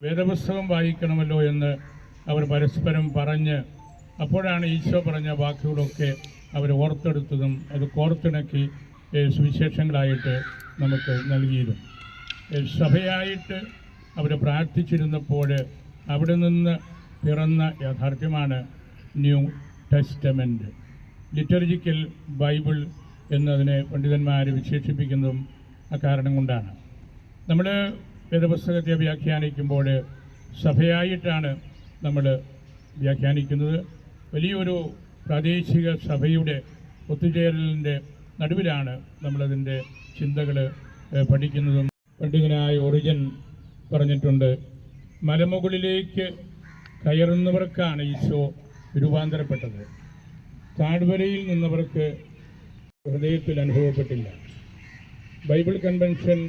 വേദപുസ്തകം വായിക്കണമല്ലോ എന്ന് അവർ പരസ്പരം പറഞ്ഞ് അപ്പോഴാണ് ഈശോ പറഞ്ഞ വാക്കുകളൊക്കെ അവർ ഓർത്തെടുത്തതും അത് കോർത്തിണക്കി സുവിശേഷങ്ങളായിട്ട് നമുക്ക് നൽകിയതും. സഭയായിട്ട് അവർ പ്രാർത്ഥിച്ചിരുന്നപ്പോൾ അവിടെ നിന്ന് പിറന്ന യാഥാർത്ഥ്യമാണ് ന്യൂ ടെസ്റ്റമെന്റ് ലിറ്റർജിക്കൽ ബൈബിൾ എന്നതിനെ പണ്ഡിതന്മാർ വിശേഷിപ്പിക്കുന്നതും അക്കാരണം കൊണ്ടാണ്. നമ്മൾ വേദപുസ്തകത്തെ വ്യാഖ്യാനിക്കുമ്പോൾ സഭയായിട്ടാണ് നമ്മൾ വ്യാഖ്യാനിക്കുന്നത്. വലിയൊരു പ്രാദേശിക സഭയുടെ ഒത്തുചേരലിന്റെ നടുവിലാണ് നമ്മളതിന്റെ ചിന്തകൾ പഠിക്കുന്നതും. പണ്ഡിതനായ ഒറിജൻ പറഞ്ഞിട്ടുണ്ട് മലമുകളിലേക്ക് കയറുന്നവർക്കാണ് ഈശോ രൂപാന്തരപ്പെട്ടത്. താഴ്വരയിൽ നിന്നവർക്ക് ഹൃദയത്തിൽ അനുഭവപ്പെട്ടില്ല. ബൈബിൾ കൺവെൻഷൻ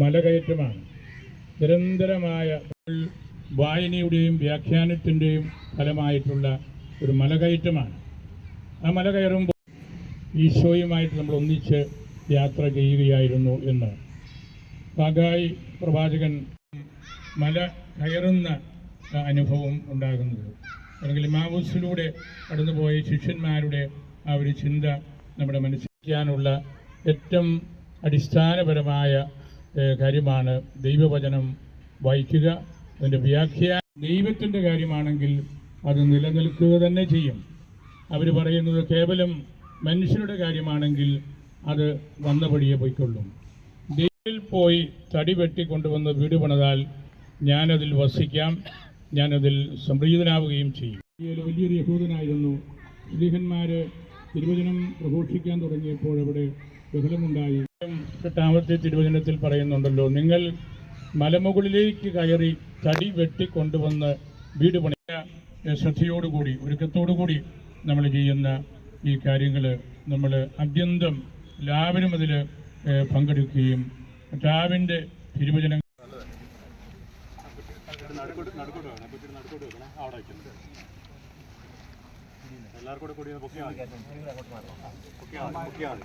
മലകയറ്റമാണ്. നിരന്തരമായ വായനയുടെയും വ്യാഖ്യാനത്തിന്റെയും ഫലമായിട്ടുള്ള ഒരു മലകയറ്റമാണ്. ആ മല കയറുമ്പോൾ ഈശോയുമായിട്ട് നമ്മൾ ഒന്നിച്ച് യാത്ര ചെയ്യുകയായിരുന്നു എന്ന്. പാഗായി പ്രവാചകൻ മല കയറുന്ന അനുഭവം ഉണ്ടാകുന്നത്. അല്ലെങ്കിൽ മാവൂസിലൂടെ കടന്നുപോയ ശിഷ്യന്മാരുടെ ആ ഒരു ചിന്ത നമ്മുടെ മനസ്സിലാക്കാനുള്ള ഏറ്റവും അടിസ്ഥാനപരമായ കാര്യമാണ് ദൈവവചനം വായിക്കുക അതിന്റെ വ്യാഖ്യാന ദൈവത്തിന്റെ കാര്യമാണെങ്കിൽ അത് നിലനിൽക്കുക തന്നെ ചെയ്യും. അവർ പറയുന്നത് കേവലം മനുഷ്യരുടെ കാര്യമാണെങ്കിൽ അത് വന്നപടിയെ പോയിക്കൊള്ളും. ദൈവത്തിൽ പോയി തടി വെട്ടിക്കൊണ്ടുവന്ന് വീട് പണിതാൽ ഞാനതിൽ വസിക്കാം ഞാനതിൽ സംപ്രീതനാവുകയും ചെയ്യും. വലിയൊരു യഹൂദനായിരുന്നു. സ്ത്രീഹന്മാർ തിരുവചനം പ്രഘോഷിക്കാൻ തുടങ്ങിയപ്പോൾ അവിടെ ബഹളമുണ്ടായി. എട്ടാമത്തെ തിരുവചനത്തിൽ പറയുന്നുണ്ടല്ലോ നിങ്ങൾ മലമുകളിലേക്ക് കയറി തടി വെട്ടിക്കൊണ്ടുവന്ന് വീട് പണിയ ശ്രദ്ധയോടുകൂടി ഒരുക്കത്തോടുകൂടി നമ്മൾ ചെയ്യുന്ന ഈ കാര്യങ്ങൾ നമ്മൾ അത്യന്തം എല്ലാവരും അതിൽ പങ്കെടുക്കുകയും കർത്താവിന്റെ തിരുവചന അവിടെ എല്ലാവർക്കും കൂടെ കൂടി പൊക്കിയാൽ മതി. പൊക്കിയാൽ മതി